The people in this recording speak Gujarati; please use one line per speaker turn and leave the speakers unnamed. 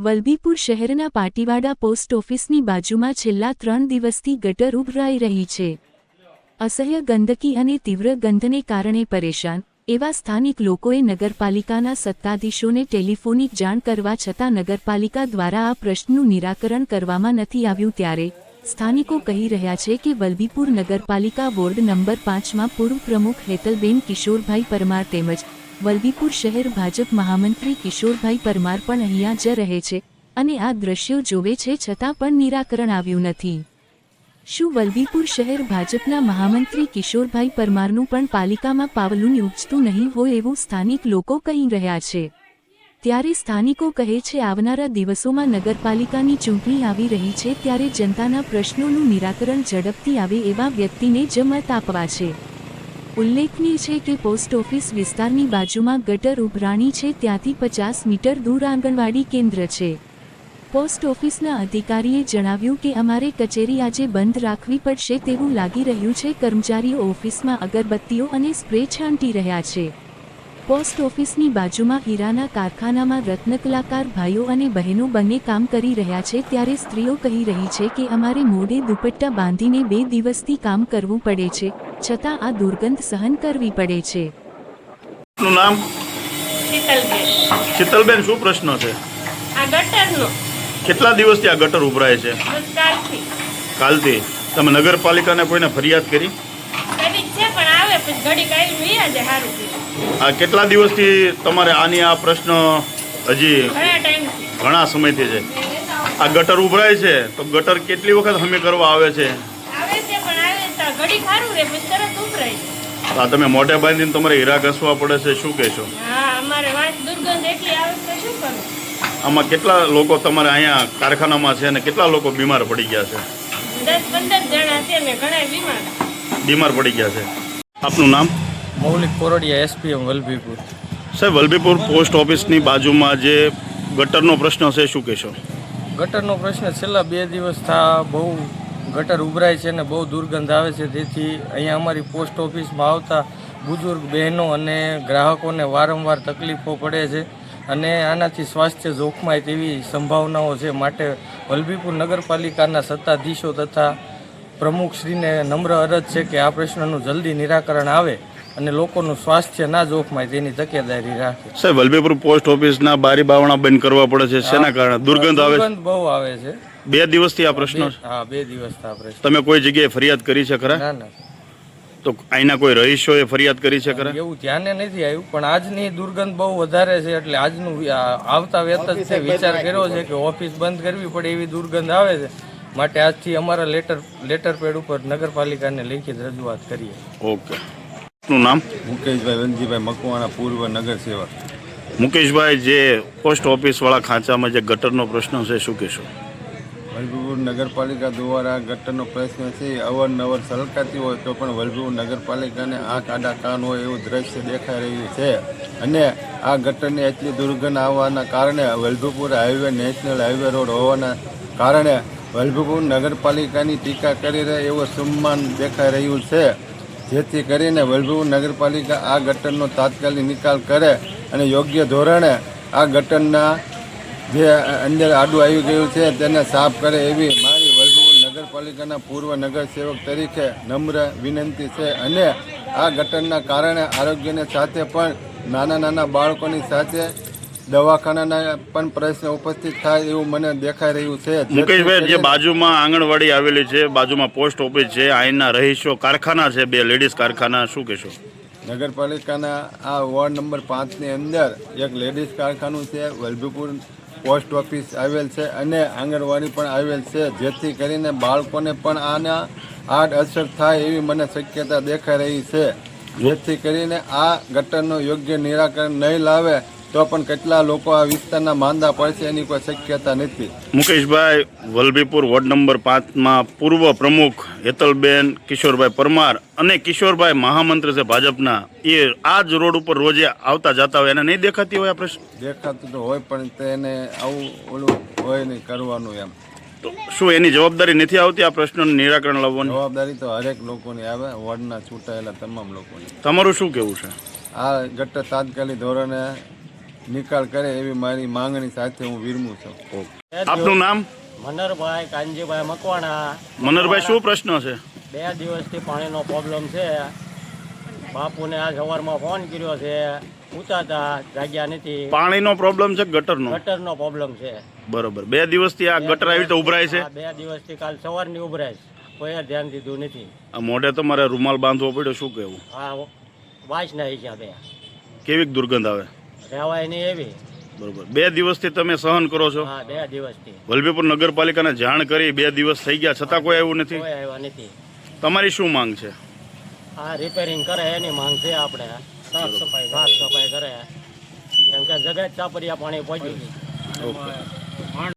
વલભીપુર શહેરના પાટીવાડા પોસ્ટ ઓફિસની બાજુમાં છેલ્લા ત્રણ દિવસથી ગટર ઉભરાઈ રહી છે. અસહ્ય ગંદકી અને તીવ્ર ગંધને કારણે પરેશાન એવા સ્થાનિક લોકોએ નગરપાલિકાના સત્તાધીશોને ટેલિફોનિક જાણ કરવા છતાં નગરપાલિકા દ્વારા આ પ્રશ્નનું નિરાકરણ કરવામાં નથી આવ્યું ત્યારે સ્થાનિકો કહી રહ્યા છે કે વલભીપુર નગરપાલિકા વોર્ડ નંબર પાંચમાં પૂર્વ પ્રમુખ હેતલબેન કિશોરભાઈ પરમાર તેમજ વલભીપુર શહેર ભાજપ મહામંત્રી કિશોરભાઈ પરમાર પણ અહીંયા જ રહે છે અને આ દ્રશ્યો જોવે છે છતાં પણ નિરાકરણ આવ્યું નથી. શું વલભીપુર શહેર ભાજપના મહામંત્રી કિશોરભાઈ પરમારનું પણ પાલિકામાં પાવલું ઉપજતું નહીં હોય એવું સ્થાનિક લોકો કહી રહ્યા છે. ત્યારે સ્થાનિકો કહે છે આવનારા દિવસોમાં નગરપાલિકાની ચૂંટણી આવી રહી છે ત્યારે જનતાના પ્રશ્નોનું નિરાકરણ ઝડપથી આવે એવા વ્યક્તિને જ મત આપવા છે. ઉલ્લેખનીય છે કે પોસ્ટ ઓફિસ વિસ્તારની બાજુમાં ગટર ઉભરાણી છે, ત્યાંથી પચાસ મીટર દૂર આંગણવાડી કેન્દ્ર છે. પોસ્ટ ઓફિસના અધિકારીએ જણાવ્યું કે અમારે કચેરી આજે બંધ રાખવી પડશે તેવું લાગી રહ્યું છે. કર્મચારીઓ ઓફિસમાં અગરબત્તીઓ અને સ્પ્રે છાંટી રહ્યા છે. પોસ્ટ ઓફિસની બાજુમાં હીરાના કારખાનામાં રત્નકલાકાર ભાઈઓ અને બહેનો બંને કામ કરી રહ્યા છે ત્યારે સ્ત્રીઓ કહી રહી છે કે અમારે મોઢે દુપટ્ટા બાંધીને બે દિવસથી કામ કરવું પડે છે છતાં આ દુર્ગંધ સહન કરવી પડે છે.
નું નામ?
શીતલબેન.
શું પ્રશ્ન છે? કેટલા દિવસથી આ ગટર ઉભરાય છે? કાલથી. તમે નગરપાલિકાને કોઈને ફરિયાદ કરી?
પછી ઘડી કાઢી લઈ જાય સારું
આ કેટલા દિવસથી તમારે આની આ પ્રશ્ન હજી
ઘણા ટાઈમથી
ઘણા સમયથી છે? આ ગટર ઉભરાય છે તો ગટર કેટલી વખત હમી કરવા આવે છે?
આવે છે પણ આવે ઘડી ખારું રે પછી તરત ઉભરાય.
આ તમે મોઢે બાંધીને તમારે હીરા ઘસવા પડે છે શું કહેશો?
હા અમારે વાંસ દુર્ગંધ એટલી આવે તો શું કરું?
આમાં કેટલા લોકો તમારે અહીંયા કારખાનામાં છે અને કેટલા લોકો બીમાર પડી ગયા છે?
દસ પંદર જણા છે ને ઘણા બીમાર.
બીમાર પડી ગયા છે. આપનું નામ?
મૌલિક કોરડિયા એસપીએમ વલભીપુર.
સાહેબ વલભીપુર પોસ્ટ ઓફિસની બાજુમાં જે ગટરનો પ્રશ્ન છે શું કહેશો?
ગટરનો પ્રશ્ન છેલ્લા બે દિવસ થા બહુ ગટર ઉભરાય છે અને બહુ દુર્ગંધ આવે છે. તેથી અહીંયા અમારી પોસ્ટ ઓફિસમાં આવતા બુઝુર્ગ બહેનો અને ગ્રાહકોને વારંવાર તકલીફો પડે છે અને આનાથી સ્વાસ્થ્ય જોખમાય તેવી સંભાવનાઓ છે. માટે વલભીપુર નગરપાલિકાના સત્તાધીશો તથા પ્રમુખશ્રીને નમ્ર અરજ છે કે આ પ્રશ્નનું જલ્દી નિરાકરણ આવે અને લોકોનું સ્વાસ્થ્ય ના જોખમાય તેની તકેદારી રાખે.
સાહેબ વલભીપુર પોસ્ટ ઓફિસના બારી બાવણા બંધ કરવા પડે છે. શેના કારણે? દુર્ગંધ આવે છે?
દુર્ગંધ બહુ આવે છે.
બે દિવસથી આ પ્રશ્ન છે.
હા બે દિવસ આ પ્રશ્ન.
તમે કોઈ જગ્યાએ ફરિયાદ કરી છે ખરા?
ના ના.
તો અહીંના કોઈ રહીશોએ ફરિયાદ કરી છે ખરા?
એવું ધ્યાને નથી આવ્યું પણ આજની દુર્ગંધ બહુ વધારે છે એટલે આજનું આવતા વેત જ છે વિચાર કર્યો છે. કે ઓફિસ બંધ કરવી પડે એવી દુર્ગંધ આવે છે. માટે આજથી અમારા લેટર લેટર પેડ ઉપર નગરપાલિકાને લેખિત રજૂઆત કરીએ.
ઓકે. નું નામ?
મુકેશભાઈ વનજીભાઈ મકવાણા પૂર્વ નગર સેવક.
મુકેશભાઈ જે પોસ્ટ ઓફિસવાળા ખાંચામાં જે ગટરનો પ્રશ્ન છે શું કહેશો?
વલભીપુર નગરપાલિકા દ્વારા ગટરનો પ્રશ્ન છે એ અવારનવાર સલકાતી હોય તો પણ વલભીપુર નગરપાલિકાને આંખ આડા કાન હોય એવું દ્રશ્ય દેખાઈ રહ્યું છે. અને આ ગટરની એટલી દુર્ગંધ આવવાના કારણે Vallabhipur highway national highway road હોવાના કારણે વલભીપુર નગરપાલિકાની ટીકા કરી રહે એવો સન્માન દેખાઈ રહ્યું છે. જેથી કરીને વલ્લભપુર નગરપાલિકા આ ગટરનો તાત્કાલિક નિકાલ કરે અને યોગ્ય ધોરણે આ ગટરના જે અંદર આડું આવી ગયું છે તેને સાફ કરે એવી મારી વલ્લભપુર નગરપાલિકાના પૂર્વ નગર સેવક તરીકે નમ્ર વિનંતી છે અને આ ગટરના કારણે આરોગ્યને સાથે પણ નાના નાના બાળકોની સાથે દવાખાનાના પણ પ્રશ્ન ઉપસ્થિત થાય એવું મને દેખાઈ રહ્યું છે.
મુકેશભાઈ જે બાજુમાં આંગણવાડી આવેલી છે બાજુમાં પોસ્ટ ઓફિસ છે આઈના રહીશો કારખાના છે બે લેડીઝ કારખાના શું કહેશો?
નગરપાલિકાના આ વોર્ડ નંબર પાંચની અંદર એક લેડીઝ કારખાનું છે વલભીપુર પોસ્ટ ઓફિસ આવેલ છે અને આંગણવાડી પણ આવેલ છે. જેથી કરીને બાળકોને પણ આના આડ અસર થાય એવી મને શક્યતા દેખાઈ રહી છે. જેથી કરીને આ ગટરનો યોગ્ય નિરાકરણ નહીં લાવે તો પણ કેટલા લોકો આ વિસ્તારના માંદા પડશે એની કોઈ શક્યતા નથી.
મુકેશભાઈ વલભીપુર વોર્ડ નંબર પાંચમાં પૂર્વ પ્રમુખ હેતલબેન કિશોરભાઈ પરમાર અને કિશોરભાઈ મહામંત્રી છે ભાજપના. એ આ જ રોડ ઉપર રોજે આવતા જતા હોય એને નહીં દેખાતી હોય આ પ્રશ્ન?
દેખાતું તો હોય પણ તેને આવું ઓલું હોય નહીં કરવાનું એમ.
તો શું એની જવાબદારી નથી આવતી આ પ્રશ્નનું નિરાકરણ લાવવાની?
જવાબદારી તો હરેક લોકોની આવે વોર્ડના ચૂંટાયેલા તમામ લોકોની.
તમારું શું કેવું છે?
આ ગટ્ટ તાત્કાલિક ધોરણે નિકાલ કરે એવી મારી માંગણી સાથે હું વિરમું છું.
આપનું નામ?
મનરભાઈ કાનજીભાઈ મકવાણા.
મનરભાઈ શું પ્રશ્ન છે?
બે દિવસથી પાણીનો પ્રોબ્લેમ છે. બાપુને આ સવારમાં ફોન કર્યો છે. પૂછાતા જાગ્યા નથી.
પાણીનો પ્રોબ્લેમ છે ગટરનો?
ગટરનો પ્રોબ્લેમ છે.
બરોબર. બે દિવસથી આ ગટર આવી રીતે ઉભરાય છે?
બે દિવસથી કાલ સવારની ઉભરાય છે. કોઈએ ધ્યાન દીધું નથી.
આ મોઢે તમારે રૂમાલ બાંધવો પડ્યો શું કહેવું?
હા વાંચ વાંચના હિસાબે.
કેવી દુર્ગંધ આવે?
રહેવાય નહીં એવી.
બરોબર. બે દિવસથી તમે સહન કરો છો?
હા બે દિવસથી.
વલભીપુર નગરપાલિકાને જાણ કરી બે દિવસ થઈ ગયા છતાં કોઈ આવ્યું નથી?
કોઈ આવ્યા નથી.
તમારી શું માંગ છે?
આ રિપેરિંગ કરે એની માંગ છે આપણે. સાફ સફાઈ સાફ સફાઈ કરે. કેમ કે જગત ચાપરિયા પાણી પહોંચ્યું
ઓકે.